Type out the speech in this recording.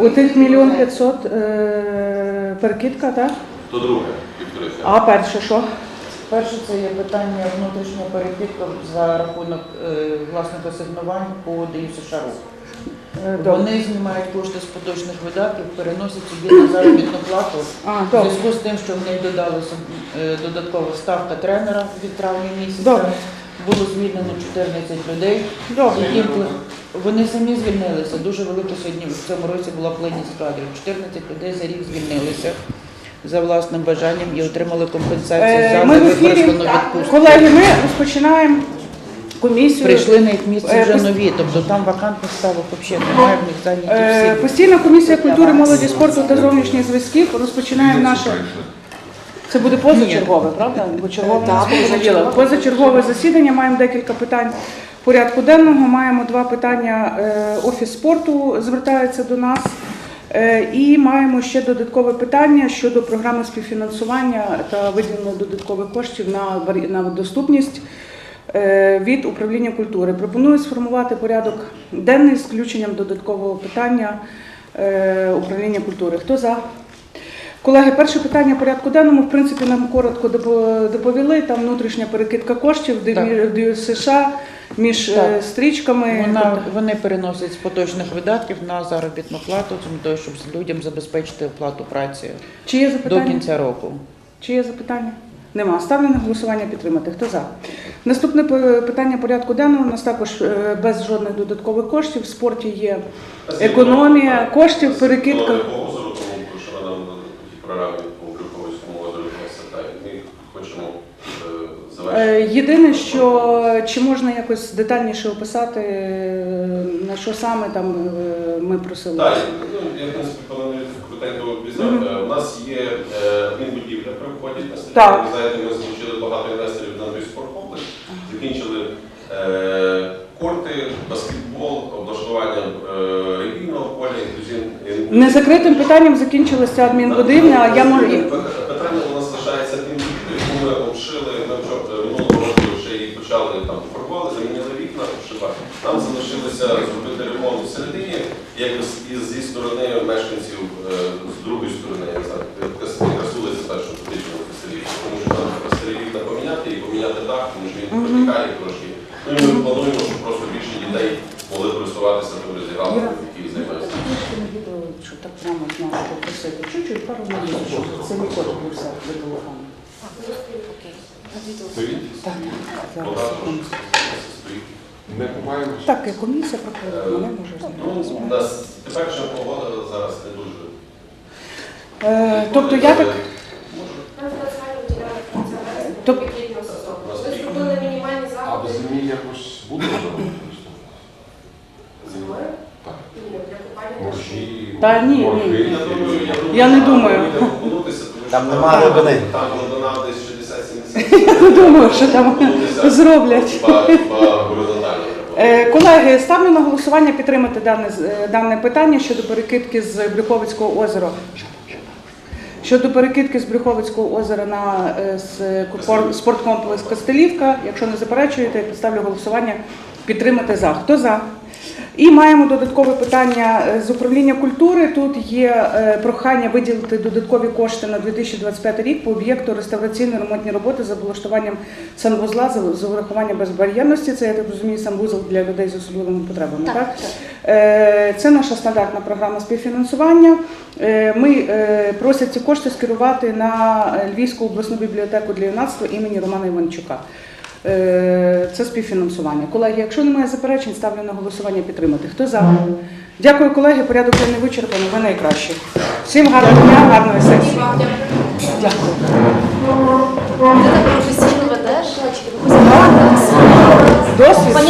У тих мільйон п'ятсот е, перекидка, так? То друге, півтори. А перше що? Перше це є питання внутрішнього перекидку за рахунок е, власних асигнувань по ДЮ США. Е. Вони знімають кошти з поточних видатків, переносять собі на заробітну плату. А, В добре. зв'язку з тим, що в них додалася е, додаткова ставка тренера від травня місяця, Добре. Було звільнено 14 людей. Які вони самі звільнилися. Дуже велика сьогодні в цьому році була плинність кадрів. 14 людей за рік звільнилися за власним бажанням і отримали компенсацію Е, за Ми в ефірі, невикористану відпустку. колеги, ми розпочинаємо комісію. Прийшли на їх місце вже нові, тобто там вакантних ставок взагалі немає, в них зайняті Е, всі. Постійна комісія культури, молоді, спорту та зовнішніх зв'язків. Розпочинаємо наше. Це буде позачергове, правда? Бо чергове Так, позачергове. позачергове. Позачергове засідання. Маємо декілька питань порядку денного. Маємо два питання. Е, Офіс спорту звертається до нас. Е, І маємо ще додаткове питання щодо програми співфінансування та виділення додаткових коштів на, на доступність е, від управління культури. Пропоную сформувати порядок денний з включенням додаткового питання управління культури. Хто за? Колеги, перше питання порядку денному, в принципі, нам коротко допо- доповіли. Там внутрішня перекидка коштів в США між е, Так. стрічками. Вона, вони переносять з поточних видатків на заробітну плату, тому того, щоб людям забезпечити оплату праці Чи є до кінця року. Чи є запитання? Нема. Ставлю на голосування підтримати. Хто за? Наступне питання порядку денного. У нас також е, без жодних додаткових коштів. В спорті є економія коштів, перекидка. По озеру, тому що нам ті програми по Крюковицькому озеру красота. Ми хочемо е, завершити. Е, Єдине, що чи можна якось детальніше описати, е, на що саме там ми просили? Так, ну, я принципі крутенько обіцяв. У нас є адмінбудівля при вході на. Ви знаєте, ми залучили багато інвесторів на новий спорткомплекс, закінчили корти, баскетбол, облаштування Незакритим питанням закінчилася адмінбудівля, а я можу. Питання у нас лишається адмінбудівлі, яку ми обшили, ми вчора е, минулого року вже її почали там фарбували, замінили вікна, обшивати. Нам залишилося зробити ремонт всередині, якось із зі сторони мешканців, е, з другої сторони, я не знаю, красулися так, що потрібно красиві, тому що там старі вікна поміняти і поміняти дах, тому що він протікає трошки. Ну і ми плануємо, щоб просто більше дітей могли користуватися тим розігралом, які займаються. відео, що так прямо знову попросити. Чуть-чуть пару минут, щоб це не все до телефону. Так, зараз. секунду. Не ховаємо. Так, і комісія проходить, мене може Ну, знати. у нас теперішня погода зараз не дуже. Е, Тобто я так. Тоб- Ми зробили мінімальні А заходи. без змі якось буде використовувати? Зимою? Так. Ні, для купання Моржі, Та ні, ні. Я думаю, я думаю, Я не що думаю. буде тому що Там нема глибини. Там глибина десь 60-70. Не думаю, що там зроблять. хіба- хіба. Е, Колеги, ставлю на голосування підтримати дане, з- е, дане питання щодо перекидки з Брюховицького озера. Щодо перекидки з Брюховицького озера на е, с- купор- спорткомплекс Костелівка. Якщо не заперечуєте, я підставлю голосування підтримати за. Хто за? І маємо додаткове питання е, з управління культури. Тут є е, прохання виділити додаткові кошти на 2025 рік по об'єкту реставраційно-ремонтні роботи з облаштуванням санвузла з- урахуванням безбар'єрності. Це я так розумію, санвузол для людей з особливими потребами. Так, Е, Це наша стандартна програма співфінансування. Ми просять ці кошти скерувати на Львівську обласну бібліотеку для юнацтва імені Романа Іванчука. Це співфінансування. Колеги, якщо немає заперечень, ставлю на голосування підтримати. Хто за? Дякую, колеги. Порядок не вичерпаний. Ви найкращі. Всім гарного дня, гарної сесії. Дякую. Ти так професійно ведеш, досвід.